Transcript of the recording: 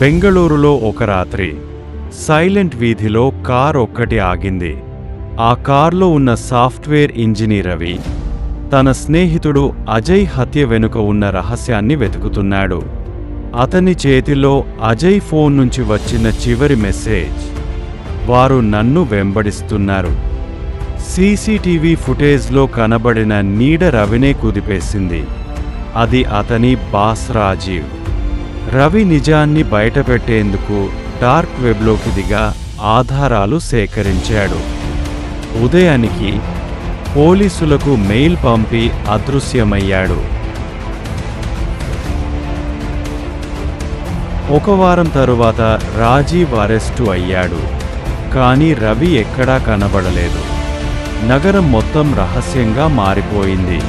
బెంగళూరులో ఒక రాత్రి సైలెంట్ వీధిలో కార్ ఒక్కటి ఆగింది. ఆ కార్లో ఉన్న సాఫ్ట్వేర్ ఇంజనీర్ రవి తన స్నేహితుడు అజయ్ హత్య వెనుక ఉన్న రహస్యాన్ని వెతుకుతున్నాడు. అతని చేతిలో అజయ్ ఫోన్ నుంచి వచ్చిన చివరి మెసేజ్. వారు నన్ను వెంబడిస్తున్నారు. సీసీటీవీ ఫుటేజ్లో కనబడిన నీడ రవినే కుదిపేసింది. అది అతని బాస్ రాజీవ్. రవి నిజాన్ని బయటపెట్టేందుకు డార్క్ వెబ్లోకి దిగా ఆధారాలు సేకరించాడు. ఉదయానికి పోలీసులకు మెయిల్ పంపి అదృశ్యమయ్యాడు. ఒక వారం తరువాత రాజీవ్ అరెస్టు అయ్యాడు. కానీ రవి ఎక్కడా కనబడలేదు. నగరం మొత్తం రహస్యంగా మారిపోయింది.